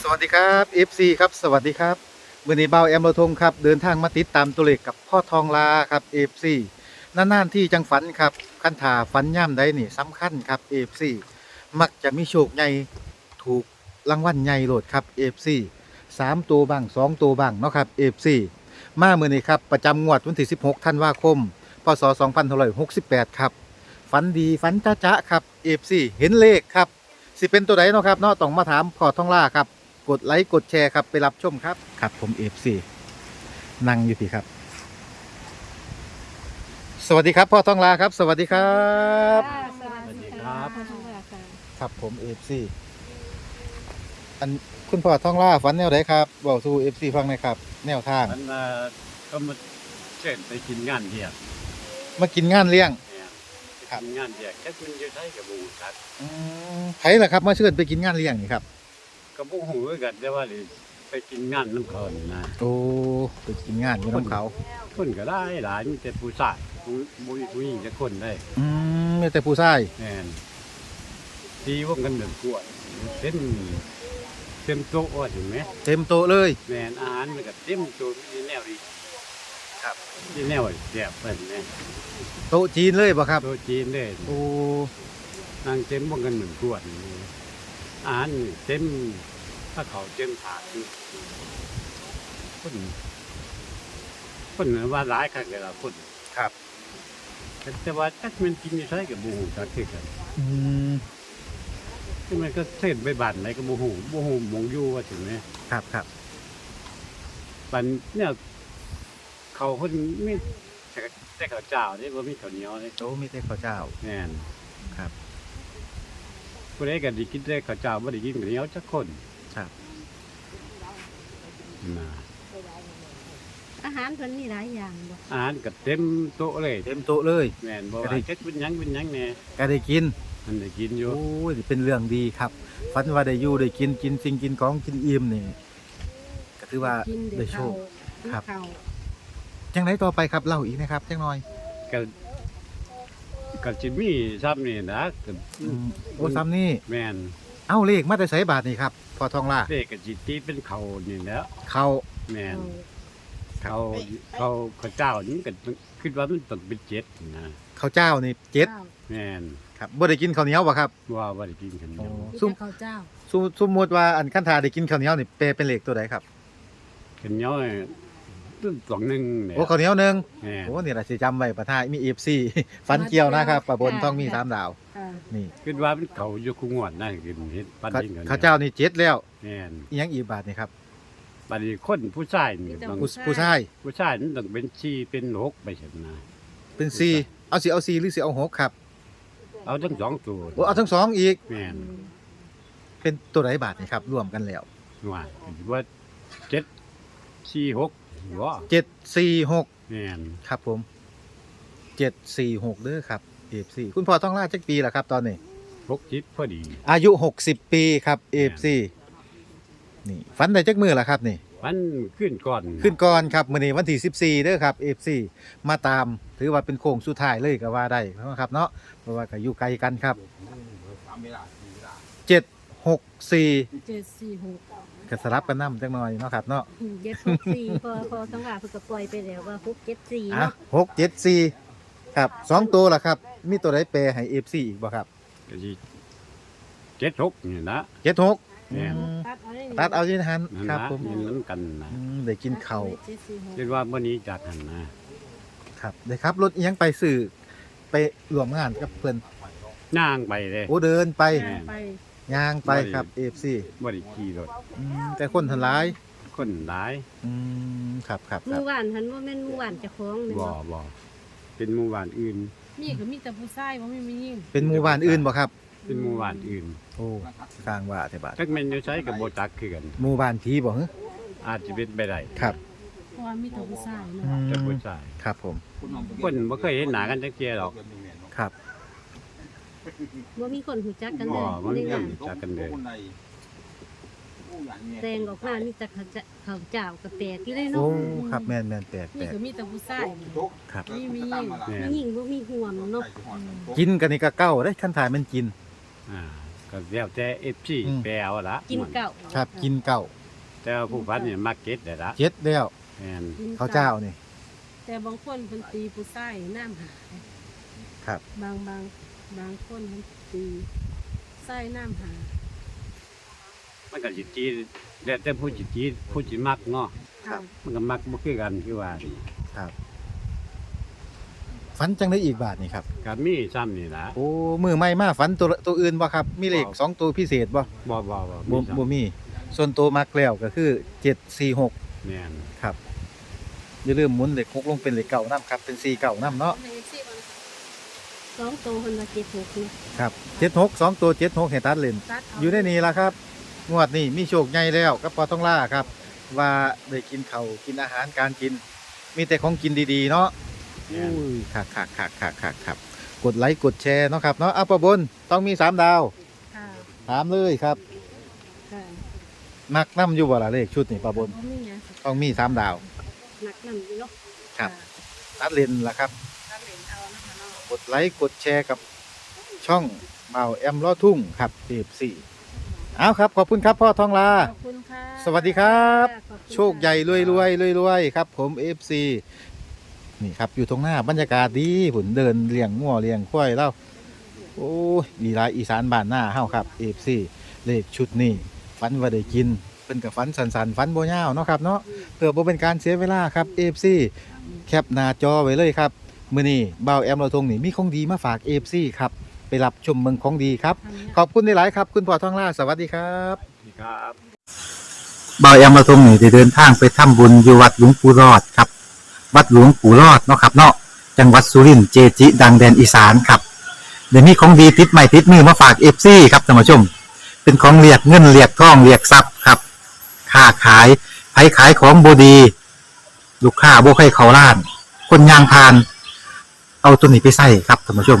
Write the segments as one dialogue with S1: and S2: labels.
S1: สวัสดีครับ FC ครับสวัสดีครับมือนี้เบาแอมโรทงครับ เดินทางมาติดตามตัวเลขกับพ่อทองลาครับ FC นานๆที่จังฝันครับขั้นถาฝันย่ำได้นี่สำคัญครับ FC มักจะมีโชคใหญ่ถูกรางวัลใหญ่โหลดครับ FC สามตัวบ้างสองตัวบ้างเนาะครับ FC มาเมื่อนี้ครับประจำงวดวันที่ 16 ธันวาคม พศ 2568 ครับฝันดีฝันจ้าจ้าครับ FC เห็นเลขครับสิเป็นตัวไหนเนาะครับเนาะต้องมาถามพ่อทองลาครับ กดไลค์กดแชร์ครับไปรับชมครับครับผม FC นั่งอยู่พี่ครับ สวัสดีครับพ่อท่องลาครับ สวัสดีครับ
S2: ค่ะสวัสดีครับ
S1: ครับผม FC อันคุณพ่อท่องล่าฝันแนวไหนครับบอกสู่ FC ฟังหน่อยครับ แนวทาง
S3: มันมาก็มาเชิญไปกินงานเดียก
S1: มากินงานเลี้ยง
S3: เนี่ยไป
S1: ครับ
S3: กินงานเดียกแค่คุณจะใช้กับบูชัด
S1: อืมไผล่ะครับ มาเชิญไปกินงานเลี้ยงนี่ครับ
S3: กับบูหูกันแต่ว่าเลยไปกินงานน้ำเขานี่นะ
S1: โอ้ไปกินงานอยู่น้ำเขา
S3: คนก็ได้หลายมีแต่ผู้ชายผู้ผู้ผู้หญิงจะคนได้
S1: อืมมีแต่ผู้ชาย
S3: แน่นดีว่ากันเดือดกวนเต็มเต็มโต๊ะว่าถึงไหม
S1: เต็มโต๊ะเลย
S3: แม่นอาหารมันก็เต็มโต๊ะมีแนวดี
S1: ครับ
S3: มีแนวแซ่บเพิ่นแม่
S1: โต๊ะจีนเลยบ่ครับ
S3: โต๊ะจีนเด้
S1: โอ้
S3: นั่งเต็มว่ากันเหมือนกวนอาหารเต็ม ถ้าเขาเต็มถาดอยู่คนคนว่าร้ายคักเลยล่ะคน
S1: ครับ
S3: แต่ว่าจักมันกินอยู่ใช้กับบูหูจักคือกัน
S1: อืม
S3: ที่มันก็เส้นไปบานไหนกับบูหูบูหูหมองอยู่ว่าถึงไหม
S1: ครับครับ
S3: บันเนี่ยเขาคนไม่แต่แต่ข้าวเจ้าเนี่ยว่ามีข้าวเหนียวเนี่ย
S1: โอ้มีแต่ข้าวเจ้า
S3: แน่น
S1: ครับ
S3: ผู้ใดก็ได้กินแต่ข้าวเจ้าไม่ได้กินข้าวเหนียวจักคน
S1: ครับ
S3: นะ
S2: อาหารเพิ่นมีหลายอย่างบ่
S3: อาหารก็เต็มโต๊ะเลย
S1: เต็มโต๊ะเลย
S3: แม่นบ่
S1: ก็
S3: ว่า
S1: ได้
S3: จักเป็นหยังเป็นหยังแน่
S1: ก็ได้กิน
S3: มันได้กินอยู่
S1: โอ้ยเป็นเรื่องดีครับฝันว่าได้อยู่ได้กินกินสิ่งกินของกินอิ่มนี่ก็ถือว่า
S2: กิน
S1: ได้
S2: เด็ก
S1: โช
S2: เขา
S1: ค
S2: กิน
S1: ครับ
S2: ข้าว
S1: จังไรต่อไปครับเล่าอีกนะครับจังหน่อย
S3: ก็ก็สิมีซ้ำนี่นะก็
S1: อืมโอ้ซ้ำนี่
S3: แม่น
S1: เอ้าเลขมาแต่ใส่บาทนี่ครับพอทองล่า
S3: เด็กก็สิตีเป็นเขานี่แหล้ว
S1: เขา
S3: แม่น
S1: ครับ
S3: เขาเขาเขาเจ้านี่ก็คิดว่ามันต้องเป็นเจ็ดนะ
S1: เขาวเจ้านี่เจ็ด
S2: ข้าว
S3: แม่น
S1: ครับบ่ได้กินข้าวเหนียวบ่ครับ
S3: ว่าบ่ได้กินกันเดียว
S1: โอ้
S2: มี
S1: ซุ่ม
S2: แต่ข้าวเจ้า
S1: สมสมมติว่าอันขั้นทาได้กินข้าวเหนียวนี่เปลเป็นเลขตัวใดครับ
S3: กันย่อยต้นสองหนึงเนี่ย
S1: โอ้ข้าวเหนียวหนึง
S3: แม่น
S1: โอ้นี่แหละสิจำไว้ประทายมี FC ฟันเกี่ยวนะครับปะบนต้องมีสามดาว
S2: ค่ะ
S1: นี่
S3: คิดว่ามันเขาอยู่คุงวดนั่นกินเฮ็ดปัน
S1: ข้า
S3: ยิงกัน
S1: ข้าวเจ้านี่เจ็ดแล้ว
S3: แม่น
S1: อีหยังอีกบาทนี่ครับ
S3: บัดนี้คนผู้ชายนี่บาง
S1: ผู้ผู้ชาย
S3: ผู้ชายนี่ต้องเป็นชีเป็นหกไปเห็นนะ
S1: เป็นซีเอาสีเอาซีหรือสีเอาหกครับ
S3: เอาทั้งสองตัว
S1: โอ้เอาทั้งสองอีก
S3: แม่น
S1: เป็นตัวไหนบาทนี่ครับรวมกันแล้ว
S3: ว่าว่าเจ็ดสี่หกว่า
S1: เจ็ดสี่หก
S3: แม่น
S1: ครับผมเจ็ดสี่หกเด้อครับ เอฟซีคุณพ่อต้องล่าจักปีละครับ ตอนนี้
S3: หกจิตพอดี
S1: อายุหกสิบปีครับเอฟซีนี่ฝันได้จักมือละครับนี่
S3: มันขึ้นก่อน
S1: ขึ้นก่อนครับมื้อนี้วันที่14เด้อครับ FC มาตามถือว่าเป็นโค้งสุดท้ายเลยก็ว่าได้นะครับเนาะเพราะว่าก็อยู่ไกลกันครับ 764
S2: เจ็ดสี่หก
S1: ก็สลับกันนำจักหน่อยเนาะครับเนาะ
S2: เจ็ดหกสี่พอพอต้องว่าเพิ่นก็ปล่อยไปแล้วว่าหกเจ็ดสี่
S1: อะ
S2: เนาะ
S1: 674 ครับสองตัวล่ะครับ มีตัวใดแปรให้ FC อีกบ่ครับ
S3: ก็สิเจ็ดหกนี่นะ
S1: 76
S3: แม่น
S1: อืม
S2: ตัดเอาได้
S1: ตัดเอาที่หัน
S3: นั่น
S1: ครับ
S3: นะ
S1: ผม
S3: นี่นั้นกันนะ
S1: อืมได้กินข้าว
S2: เจ็ดสี่หก
S3: คิดว่าเมื่อนี้จากหันนะครับ
S1: ได้ครับรถอิหยังไปสื่อไปร่วมงานกับเพิ่น
S3: ย่างไปเลย
S1: โอ้เดินไป
S3: แม่
S2: ไป
S1: ย่างไปครับ FC
S3: บ่ได้ขี่รถ
S1: อืมแต่คนทันหลาย
S3: คนหลาย
S1: อืมครับครับค
S2: เมื่
S1: รั
S2: อบวานหันว่าแม่นเมื่อวานเจะคล้าของแม่น
S3: บ่
S2: บ่
S3: บ่ เป็นหมู่บ้านอื่น
S4: มีก็มีแต่ผู้ชายบ่มีมียิ่ง
S1: เป็นหมู่บ้านอื่นบ่ครับ
S3: เป็นหมู่บ้านอื่น
S1: โอ้สร้างว่าแต่บาด
S3: จักแม่นอยู่ใช้กับบ่จักคือกัน
S1: หมู่บ้านผีบ่ฮะ
S3: อาจจะเป็นไปได้
S1: ครับ
S4: เพราะว่ามีแต่ผู้ชายเนาะ
S1: อืม
S3: แต่ผู้ชาย
S1: ครับผม
S3: คนบ่เคยเห็นหน้ากันจักเที่ยหรอก
S1: ครับ
S2: ว่ามีคนหูจักกัน
S3: บ่
S2: เลย
S3: มัน
S2: ใน
S3: ยัง
S2: งาน
S3: รู้จักกันเลย
S2: แตงออกมามีแต่ข้าวเจ้าข้าวเจ้ากับแปลกอยู่เลย
S1: โอ้
S2: เนาะ
S1: ครับแม่นแม่นแปลก
S4: มี
S1: แปลก
S4: ก็มีแต่ผู้ชาย
S1: ครับ
S4: มีมียิ่ง
S3: แม่
S2: มี
S3: น
S2: หญิงบ่มีห่วงเนาะ
S1: กินกันนี่ก็เก้าได้ขั้นถ่ายมันกิน
S3: อ่าก็แล้วแต่เอฟซี
S1: อืม
S3: แปลเอาละ
S2: กินเก่า
S1: ครับ กินเก่า
S3: แต่ว่าผู้พันเนี่ยมักเก็ตได้ละ
S1: เจ็ดแล้ว
S3: แม่น
S2: กิน
S1: เขาเจ้านี่
S4: แต่บางคนเพิ่นตีผู้ชายน้ำหา
S1: ครับ
S4: บางบางบางคนเพิ่นตีใส่น้ำหา
S3: มันก็สิจีแล้วแต่ผู้สิจีผู้สิมักเนาะ
S1: ครับ
S3: มันก็มักบ่คือกันคือว่า
S1: ครับฝันจังได้อีกบาทนี่ครับ
S3: ก็มีซ้ำนี่ล่ะ
S1: โอ้มือใหม่มาฝันตัวตัวอื่นบ่ครับ มีเลข
S3: บ่
S1: สองตัวพิเศษบ่
S3: บ่บ่บ่
S1: บ่
S3: ซ้ำ
S1: บ่มี ส่วนตัวมักแล้วก็คือเจ็ดสี่หก
S3: แม่น
S1: ครับอย่าลืมหมุนเลขหกลงเป็นเลขเก่านํครับเป็นสี่เก่านํเนาะ
S2: สองโตคนละเจ็ดหกนะครับ
S1: เจ็ดหกสองตัวเจ็ดหกให้ตัดเล่น
S4: ตัดเา
S1: อยู่ในนี้ล่ะครับ งวดนี้มีโชคใหญ่แล้วกับปอต้องล่าครับ ว่าได้กินข้าวกินอาหารการกิน มีแต่ของกินดีๆเนาะ
S3: แม่น
S1: อุ้ยคักคักคักคักคักครับ กดไลค์กดแชร์เนาะครับเนาะอัปปะบนต้องมีสามดาว
S4: ค่ะ
S1: ถามเลยครับ
S4: ค่ะ
S1: มักน้ำอยู่บ่ล่ะเลขชุดนี่ปะบน
S4: บ่มีหยัง
S1: ต้องมีสามดาว
S2: หนักนั่นอยู่เนาะ
S1: ครับตัดเลนล่ะครับ
S4: ตัดเหรียญเอานะคะเนาะ
S1: กดไลค์กดแชร์กับช่องเบาแอมล้อทุ่งครับเอฟสี่ เอาครับ ขอบคุณครับพ่อทองลา
S4: ขอบคุณค่ะ
S1: สวัสดีครับ
S2: ขอบคุณ
S1: โชคใหญ่รวยรวยรวยรวยครับ ผม FC นี่ครับอยู่ตรงหน้าบรรยากาศดีผุนเดินเลี้ยงงัวเลี้ยงควายแล้วโอ้ยมีรายอีสานบ้านหน้าเฮาครับ FC เลขชุดนี้ฝันว่าได้กินเป็นกับฝันสันสันๆฝันโบยาวเนาะครับเนาะเพื่อบ่เป็นการเสียเวลาครับ FC แคปหน้าจอไว้เลยครับมื้อนี้บ่าวแอมเราทงนี่มีของดีมาฝาก FC ครับ ไปรับชมเมืองของดีครับ
S4: ทำเนี่ย
S1: ขอบคุณหลายๆครับ คุณพ่อทองล่าสวัสดีครับ
S3: ครับ
S1: บ่าวแอมมาทรงนี่ได้เดินทางไปทำบุญอยู่วัดหลวงปู่รอดครับ วัดหลวงปู่รอดเนาะครับเนาะจังหวัดสุรินทร์เจจิ ดังแดนอีสานครับเดี๋ยวนี้ของดีติดใหม่ติดมือมาฝากเอฟซีครับท่านผู้ชม เป็นของเรียกเงินเรียกทองเรียกทรัพย์ครับค้าขายไผขายของบดี ลูกค้าบ่ใครเขาล้าน คนยางพาน เอาตัวนี้ไปใส่ครับท่านผู้ชม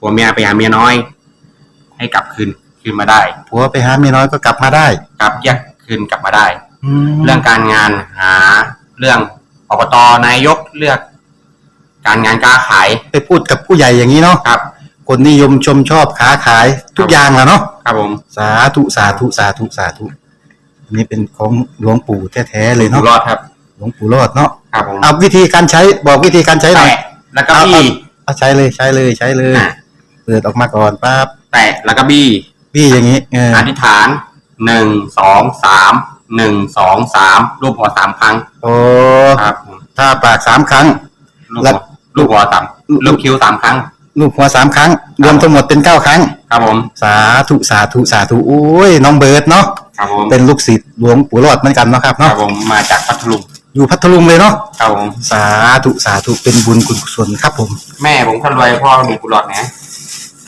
S5: ผัวเมียไปหาเมียน้อย ให้กลับคืนคืนมาได้
S1: ผัวไปหาเมียน้อยก็กลับมาได้
S5: กลับแยกคืนกลับมาได้
S1: แล้
S5: เรื่
S1: ว
S5: องการงานหาเรื่องอบตนายกเลือก การงานการขาย
S1: ไปพูดกับผู้ใหญ่อย่างนี้เนาะ
S5: ครับ
S1: คนนิยมชมชอบค้าขายทุกอย่างแหละเนาะ
S5: ครับผม
S1: สาธุสาธุสาธุสาธุอันนี้เป็นของหลวงปู่แท้ๆเลย
S5: อยู่
S1: เนาะ
S5: รอดครับ
S1: หลวงปู่รอดเนาะ
S5: ครับผม
S1: เอาวิธีการใช้บอกวิธีการใช้หน่อย
S5: แตะแล้วก็บี้
S1: เอาใช้เลยใช้เลยใช้เลย
S5: อะ
S1: เปิดออกมาก่อนปั๊บ
S5: แตะแล้วก็บี้
S1: พี่อย่างนี้เออ
S5: อธิษฐานหนึ่งสองสามหนึ่งสองสามรูปหัวสามครั้ง
S1: โอ้
S5: ครับผม
S1: ถ้าปากสามครั้ง
S5: ลูก
S1: แล้
S5: หั
S1: ว
S5: วลูกหัวสามลูกคิ้วสามครั้ง
S1: ลูกหัวสามครั้ง รวมทั้งหมดเป็นเก้าครั้ง
S5: ครับผม
S1: สาธุสาธุสาธุโอ้ยน้องเบิร์ดเนาะ
S5: ครับผม
S1: เป็นลูกศิษย์หลวงปู่รอดเหมือนกันเนาะครับ
S5: ครั
S1: เนาะ
S5: บผมมาจากพัทลุง
S1: อยู่พัทลุงเลยเนาะ
S5: ครับผม
S1: สาธุสาธุเป็นบุญกุศลครับผม
S5: แม่ผมคนรวยพ่อมีกุหลาบนะ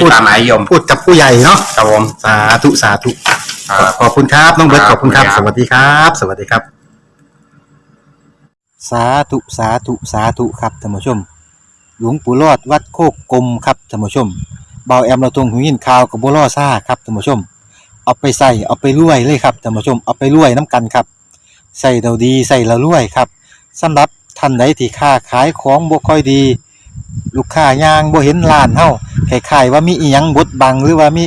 S5: สวิไม่ตามหมายยม
S1: พูดกับผู้ใหญ่เนาะ
S5: ครับผม
S1: สาธุสาธุ
S5: ครับ
S1: ขอบคุณครับน้องเบิร์ต
S5: ค
S1: ข
S5: รับ
S1: อบคุณครับ
S5: ขอบ
S1: ส
S5: คุณครับ
S1: วัสดีครับ สวัสดีครับ สาธุสาธุสาธุครับท่านผู้ชม หลวงปู่รอดวัดโคกกลมครับท่านผู้ชมเบาแอมเราตรงหูยินข่าวกับบัวล่อซ่าครับท่านผู้ชม เอาไปใส่เอาไปรวยเลยครับท่านผู้ชมเอาไปรวยน้ำกันครับใส่เราดีใส่เรารวยครับสำหรับท่านใดที่ค้าขายของบ่ค่อยดี ลูกค้ายางบ่เห็นร้านเฮาคล้ายๆว่ามีอีหยังบดบังหรือว่ามี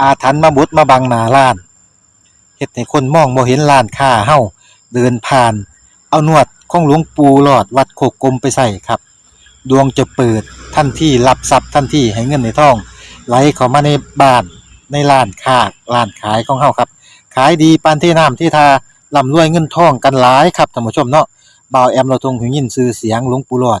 S1: อาถรรพ์มาบดมาบังหน้าร้านเฮ็ดให้คนมองบ่เห็นร้านค้าเฮาเดินผ่าน เอานวดของหลวงปู่หลอดวัดโคกกลมไปใส่ครับ ดวงจะเปิดทันที่รับทรัพย์ทันที่ให้เงินในท้อง ไหลเข้ามาในบ้านในร้านค้าร้านขายของเฮาครับ ขายดีปานที่น้ำที่ทาร่ำรวยเงินทองกันหลายครับท่านผู้ชมเนาะบ่าวแอมเราทรงหูยินชื่อเสียงหลวงปู่หลอด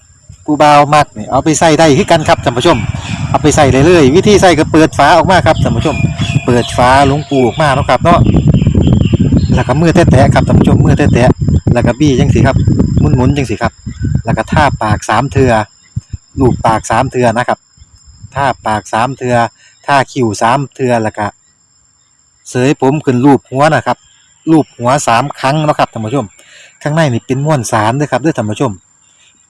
S1: ผู้บ่าวมักนี่เอาไปใส่ได้คือกันครับท่านผู้ชม เอาไปใส่เลยเลยวิธีใส่ก็เปิดฝาออกมาครับท่านผู้ชม เปิดฝาหลวงปูออกมาเนาะครับเนาะแล้วก็มือแตะๆครับท่านผู้ชมมือแตะๆแล้วก็บี้จังสิครับหมุนๆจังสิครับ แล้วก็ท่าปากสามเทือลูบปากสามเทือนะครับท่าปากสามเทือท่าคิ้วสามเทือแล้วก็เสยผมขึ้นรูปหัวนะครับรูปหัวสามครั้งเนาะครับท่านผู้ชม ข้างในนี่เป็นม้วนสารด้วยครับด้วยท่านผู้ชม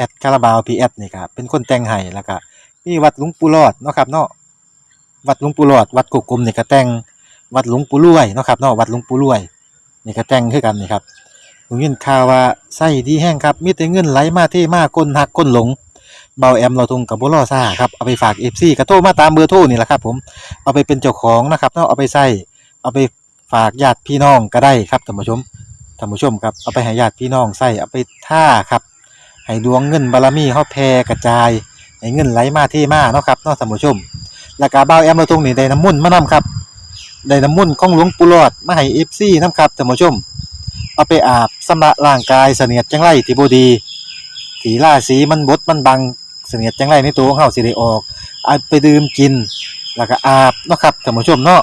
S1: อดคาราบาวพีแอดนี่ครับเป็นคนแต่งให้แล้วก็มีวัดหลวงปู่รอดเนาะครับเนาะวัดหลวงปู่รอด วัดกุกกลมนี่ก็แต่งวัดหลวงปู่รวยเนาะครับเนาะวัดหลวงปู่รวยนี่ก็แต่งคือกันนี่ครับผมยินข่าวว่าไส้ดีแห้งครับมีแต่เงินไหลมาเทมาก้นหักก้นหลงเบาแอมเราทงกับบุรอซ่าครับเอาไปฝากเอฟซีกระโทรมาตามเบอร์โทรนี่แหละครับผมเอาไปเป็นเจ้าของนะครับเนาะเอาไปใส่เอาไปฝากญาติพี่น้องก็ได้ครับท่านผู้ชมท่านผู้ชมครับเอาไปให้ญาติพี่น้องใส่เอาไปท่าครับ ให้ดวงเงินบารมีเฮาแผ่กระจายให้เงินไหลมาเทมาเนาะครับเนาะท่านผู้ชมแล้วก็เบาแอมเราทงนี่ได้น้ำมุ่นมานํครับได้น้ำมุ่นของหลวงปู่หลอดมาให้เอฟซีนํครับท่านผู้ชม เอาไปอาบสำระร่างกายเสนียดจังไรที่บดีถีล่าสีมันบดมันบังเสนียดจังไรในตัวของเฮาสิได้ออกเอาไปดื่มกินแล้วก็อาบเนาะครับท่านผู้ชมเนาะ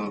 S5: คุณ